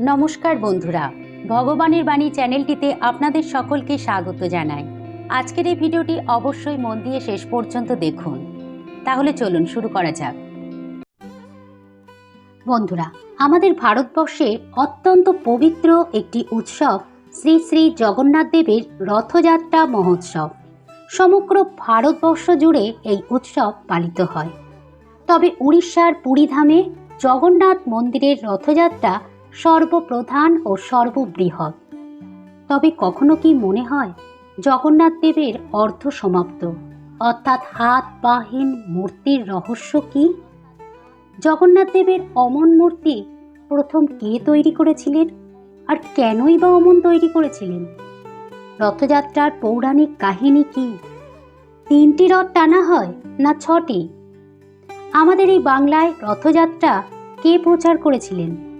নমস্কার বন্ধুরা, ভগবানের বাণী চ্যানেলটিতে আপনাদের সকলকে স্বাগত জানাই। আজকের এই ভিডিওটি অবশ্যই মন দিয়ে শেষ পর্যন্ত দেখুন। তাহলে চলুন শুরু করা যাক। বন্ধুরা, আমাদের ভারতবর্ষের অত্যন্ত পবিত্র একটি উৎসব শ্রী শ্রী জগন্নাথ দেবের রথযাত্রা মহোৎসব। সমগ্র ভারতবর্ষ জুড়ে এই উৎসব পালিত হয়। তবে উড়িষ্যার পুরীধামে জগন্নাথ মন্দিরের রথযাত্রা সর্বপ্রধান ও সর্ববৃহৎ। তবে কখনো কি মনে হয়, জগন্নাথ দেবের অর্ধ সমাপ্ত? অর্থাৎ হাত পাহীন মূর্তির রহস্য কি? জগন্নাথ দেবের অমন মূর্তি প্রথম কে তৈরি করেছিলেন? আর কেনই বা অমন তৈরি করেছিলেন? রথযাত্রার পৌরাণিক কাহিনী কি? তিনটি রথ টানা হয় না ছটি? আমাদের এই বাংলায় রথযাত্রা কে প্রচার করেছিলেন?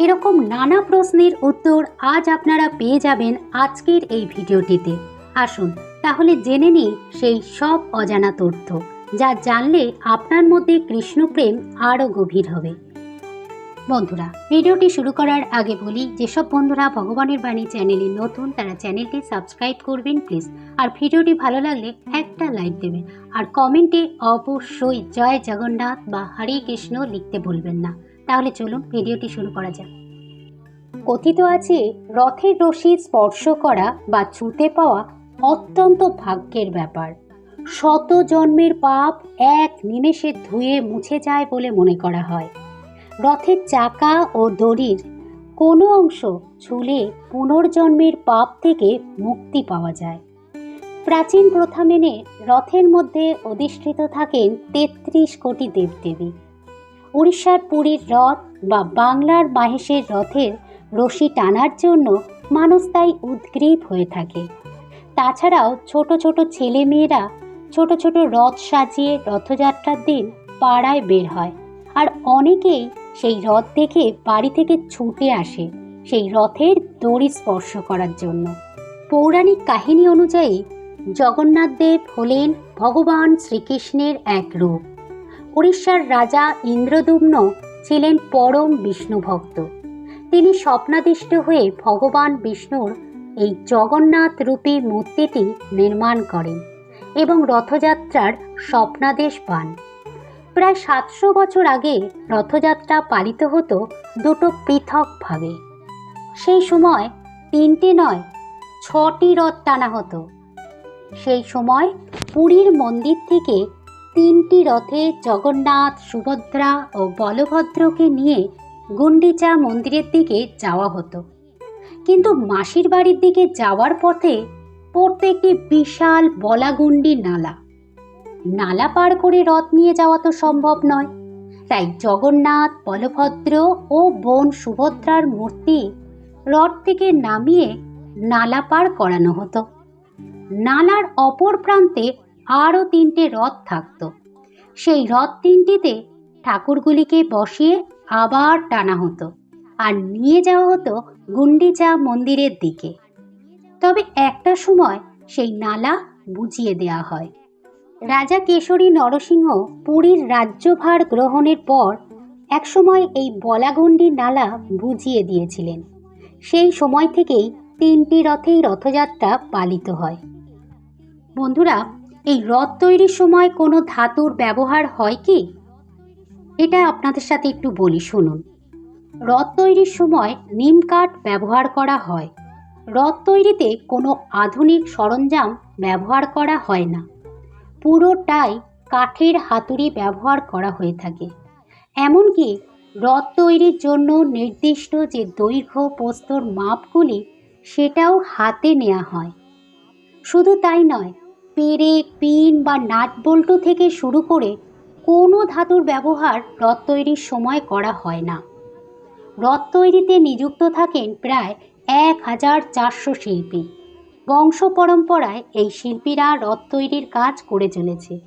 এরকম নানা প্রশ্নের উত্তর আজ আপনারা পেয়ে যাবেন আজকের এই ভিডিওটিতে। আসুন, তাহলে জেনে নিই সেই সব অজানা তথ্য, যা জানলে আপনার মধ্যে কৃষ্ণপ্রেম আরও গভীর হবে। বন্ধুরা, ভিডিওটি শুরু করার আগে বলি, যেসব বন্ধুরা ভগবানের বাণী চ্যানেলে নতুন, তারা চ্যানেলটি সাবস্ক্রাইব করবেন প্লিজ। আর ভিডিওটি ভালো লাগলে একটা লাইক দেবেন। আর কমেন্টে অবশ্যই জয় জগন্নাথ বা হরে কৃষ্ণ লিখতে ভুলবেন না। তাহলে চলুন ভিডিওটি শুরু করা যাক। কথিত আছে, রথের রশি স্পর্শ করা বা ছুতে পাওয়া অত্যন্ত ভাগ্যের ব্যাপার। শত জন্মের পাপ এক নিমেষে ধুয়ে মুছে যায় বলে মনে করা হয়। রথের চাকা ও দড়ির কোনো অংশ ছুলে পুনর্জন্মের পাপ থেকে মুক্তি পাওয়া যায়। প্রাচীন প্রথা মেনে রথের মধ্যে অধিষ্ঠিত থাকেন তেত্রিশ কোটি দেবদেবী। উড়িষ্যার পুরীর রথ বা বাংলার মাহেশের রথের রশি টানার জন্য মানুষ তাই উদ্গ্রীব হয়ে থাকে। তাছাড়াও ছোট ছোট ছেলে মেয়েরা ছোট ছোট রথ সাজিয়ে রথযাত্রার দিন পাড়ায় বের হয়। আর অনেকেই সেই রথ দেখে বাড়ি থেকে ছুটে আসে সেই রথের দড়ি স্পর্শ করার জন্য। পৌরাণিক কাহিনী অনুযায়ী জগন্নাথ দেব হলেন ভগবান শ্রীকৃষ্ণের এক রূপ। উড়িষ্যার রাজা ইন্দ্রদুম্ন ছিলেন পরম বিষ্ণু ভক্ত। তিনি স্বপ্নাদিষ্ট হয়ে ভগবান বিষ্ণুর এই জগন্নাথ রূপী মূর্তিটি নির্মাণ করেন এবং রথযাত্রার স্বপ্নাদেশ পান। প্রায় সাতশো বছর আগে রথযাত্রা পালিত হতো দুটো পৃথকভাবে। সেই সময় তিনটি নয়, ছটি রথ টানা হতো। সেই সময় পুরীর মন্দির থেকে তিনটি রথে জগন্নাথ, সুভদ্রা ও বলভদ্রকে নিয়ে গুন্ডিচা মন্দিরের দিকে যাওয়া হতো। কিন্তু মাসির বাড়ির দিকে যাওয়ার পথে পড়তে একটি বিশাল বলাগুন্ডি নালা। নালা পার করে রথ নিয়ে যাওয়া তো সম্ভব নয়। তাই জগন্নাথ, বলভদ্র ও বোন সুভদ্রার মূর্তি রথ থেকে নামিয়ে নালা পার করানো হতো। নালার অপর প্রান্তে আরও তিনটে রথ থাকত। সেই রথ তিনটিতে ঠাকুরগুলিকে বসিয়ে আবার টানা হতো আর নিয়ে যাওয়া হতো গুন্ডিচা মন্দিরের দিকে। তবে একটা সময় সেই নালা বুঝিয়ে দেওয়া হয়। রাজা কেশরী নরসিংহ পুরীর রাজ্যভার গ্রহণের পর একসময় এই বলাগন্ডি নালা বুঝিয়ে দিয়েছিলেন। সেই সময় থেকেই তিনটি রথেই রথযাত্রা পালিত হয়। বন্ধুরা এই রথ তৈরির সময় কোনো ধাতুর ব্যবহার হয় কি? এটা আপনাদের সাথে একটু বলি, শুনুন। রথ তৈরির সময় নিম কাঠ ব্যবহার করা হয়। রথ তৈরিতে কোনো আধুনিক সরঞ্জাম ব্যবহার করা হয় না। পুরোটাই কাঠের হাতুড়ি ব্যবহার করা হয়ে থাকে। এমনকি রথ তৈরির জন্য নির্দিষ্ট যে দৈর্ঘ্য পোস্তর মাপগুলি, সেটাও হাতে নেওয়া হয়। শুধু তাই নয় পেরেক পিন বা নাট বল্টু থেকে শুরু করে কোনো ধাতুর ব্যবহার রথ তৈরির সময় করা হয় না। রথ তৈরিতে নিযুক্ত থাকেন প্রায় এক হাজার চারশো শিল্পী। বংশ পরম্পরায় এই শিল্পীরা রথ তৈরির কাজ করে চলেছে।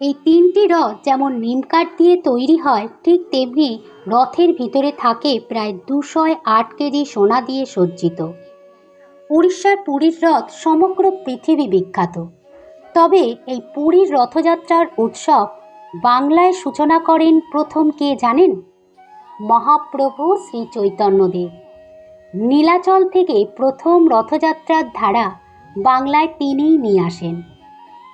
এই তিনটি রথ যেমন নিমকাঠ দিয়ে তৈরি হয়, ঠিক তেমনি রথের ভিতরে থাকে প্রায় দুশো আট কেজি সোনা দিয়ে সজ্জিত। উড়িষ্যার পুরীর রথ সমগ্র পৃথিবী বিখ্যাত। তবে এই পুরীর রথযাত্রার উৎসব বাংলায় সূচনা করেন প্রথম কে জানেন? মহাপ্রভু শ্রী চৈতন্যদেব। নীলাচল থেকে প্রথম রথযাত্রার ধারা বাংলায় তিনিই নিয়ে আসেন।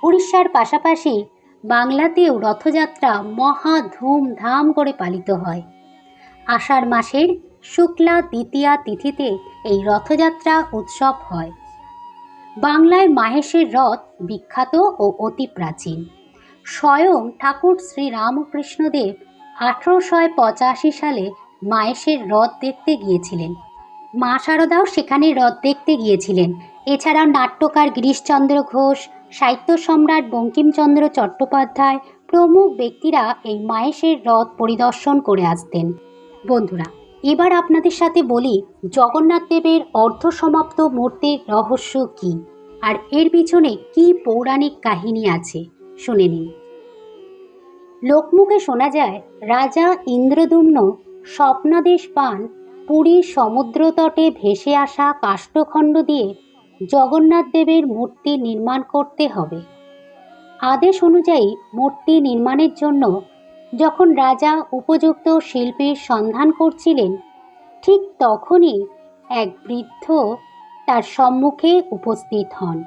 উড়িষ্যার পাশাপাশি বাংলাতেও রথযাত্রা মহা ধুমধাম করে পালিত হয়। আষাঢ় মাসের শুক্লা দ্বিতীয়া তিথিতে এই রথযাত্রা উৎসব হয়। বাংলায় মাহেশের রথ বিখ্যাত ও অতি প্রাচীন। স্বয়ং ঠাকুর শ্রী রামকৃষ্ণদেব আঠেরোশো পঁচাশি সালে মাহেশের রথ দেখতে গিয়েছিলেন। মা শারদাও সেখানে রথ দেখতে গিয়েছিলেন। এছাড়াও নাট্যকার গিরিশচন্দ্র ঘোষ, সাহিত্য সম্রাট বঙ্কিমচন্দ্র চট্টোপাধ্যায় প্রমুখ ব্যক্তিরা এই মাহেশের রথ পরিদর্শন করে আসতেন। বন্ধুরা এবার আপনাদের সাথে বলি, জগন্নাথ দেবের অর্ধসমাপ্ত মূর্তির রহস্য কী? আর এর পিছনে কী পৌরাণিক কাহিনী আছে? শুনে নিন। লোকমুখে শোনা যায়, রাজা ইন্দ্রদুম্ন স্বপ্নাদেশ পান পুরীর সমুদ্রতটে ভেসে আসা কাষ্ঠখণ্ড দিয়ে জগন্নাথ দেবের মূর্তি নির্মাণ করতে হবে। আদেশ অনুযায়ী মূর্তি নির্মাণের জন্য যখন রাজা উপযুক্ত শিল্পীর সন্ধান করছিলেন, ঠিক তখনই এক বৃদ্ধ তার সম্মুখে উপস্থিত হন।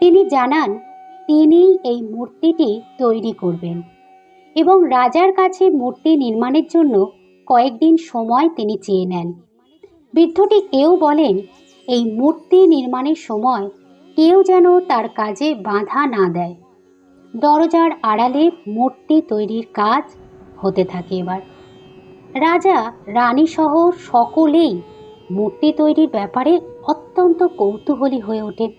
তিনি জানান তিনি এই মূর্তিটি তৈরি করবেন। এবং রাজার কাছে মূর্তি নির্মাণের জন্য কয়েকদিন সময় তিনি চেয়ে নেন। বৃদ্ধটি এও বলেন, এই মূর্তি নির্মাণের সময় কেউ যেন তার কাজে বাধা না দেয়। দরজার আড়ালে মূর্তি তৈরির কাজ হতে থাকে এবার। রাজা, রানীসহ সকলেই মূর্তি তৈরির ব্যাপারে অত্যন্ত কৌতূহলী হয়ে ওঠেন।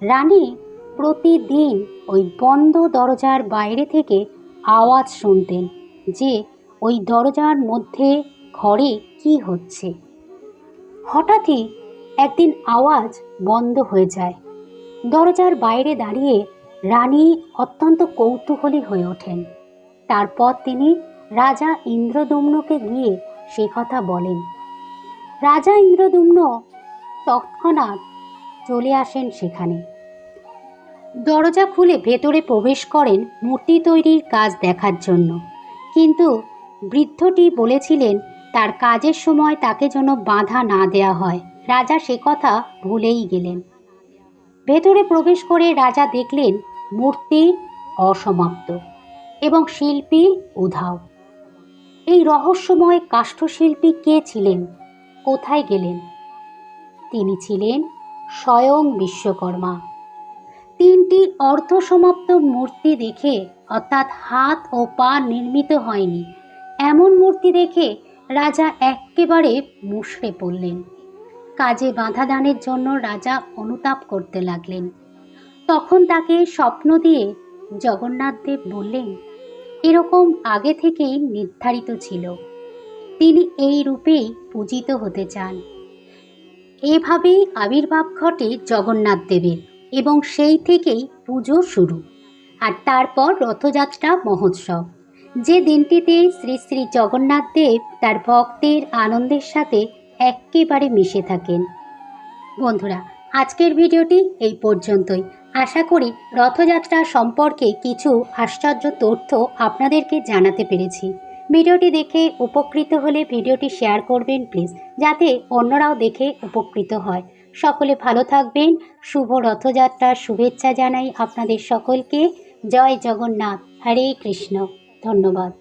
রানী প্রতিদিন ওই বন্ধ দরজার বাইরে থেকে আওয়াজ শুনতেন যে ওই দরজার মধ্যে ঘরে কি হচ্ছে। হঠাৎই একদিন আওয়াজ বন্ধ হয়ে যায়। দরজার বাইরে দাঁড়িয়ে রানী অত্যন্ত কৌতূহলী হয়ে ওঠেন। তারপর তিনি রাজা ইন্দ্রদুম্নকে গিয়ে সে কথা বলেন। রাজা ইন্দ্রদুম্ন তৎক্ষণাৎ চলে আসেন সেখানে। দরজা খুলে ভেতরে প্রবেশ করেন মূর্তি তৈরির কাজ দেখার জন্য। কিন্তু বৃদ্ধটি বলেছিলেন, তার কাজের সময় তাকে যেন বাধা না দেয়া হয়। রাজা সে কথা ভুলেই গেলেন। ভেতরে প্রবেশ করে রাজা দেখলেন মূর্তি অসমাপ্ত এবং শিল্পী উধাও। এই রহস্যময় কাষ্ঠশিল্পী কে ছিলেন? কোথায় গেলেন? তিনি ছিলেন স্বয়ং বিশ্বকর্মা। তিনটি অর্ধসমাপ্ত মূর্তি দেখে অর্থাৎ হাত ও পা নির্মিত হয়নি। এমন মূর্তি দেখে রাজা একেবারে মুষড়ে পড়লেন। কাজে বাধা দানের জন্য রাজা অনুতাপ করতে লাগলেন। তখন তাকে স্বপ্ন দিয়ে জগন্নাথ দেব বললেন, এরকম আগে থেকেই নির্ধারিত ছিল। তিনি এই রূপেই পূজিত হতে চান। এভাবেই আবির্ভাব ঘটে জগন্নাথ দেবের এবং সেই থেকেই পুজো শুরু। আর তারপর রথযাত্রা মহোৎসব। যে দিনটিতে শ্রী শ্রী জগন্নাথ দেব তার ভক্তের আনন্দের সাথে একেবারে মিশে থাকেন। বন্ধুরা, আজকের ভিডিওটি এই পর্যন্তই। আশা করি রথযাত্রা সম্পর্কে কিছু আশ্চর্য তথ্য আপনাদেরকে জানাতে পেরেছি। ভিডিওটি দেখে উপকৃত হলে ভিডিওটি শেয়ার করবেন প্লিজ, যাতে অন্যরাও দেখে উপকৃত হয়। সকলে ভালো থাকবেন, শুভ রথযাত্রার শুভেচ্ছা জানাই আপনাদের সকলকে। জয় জগন্নাথ, হরে কৃষ্ণ, ধন্যবাদ।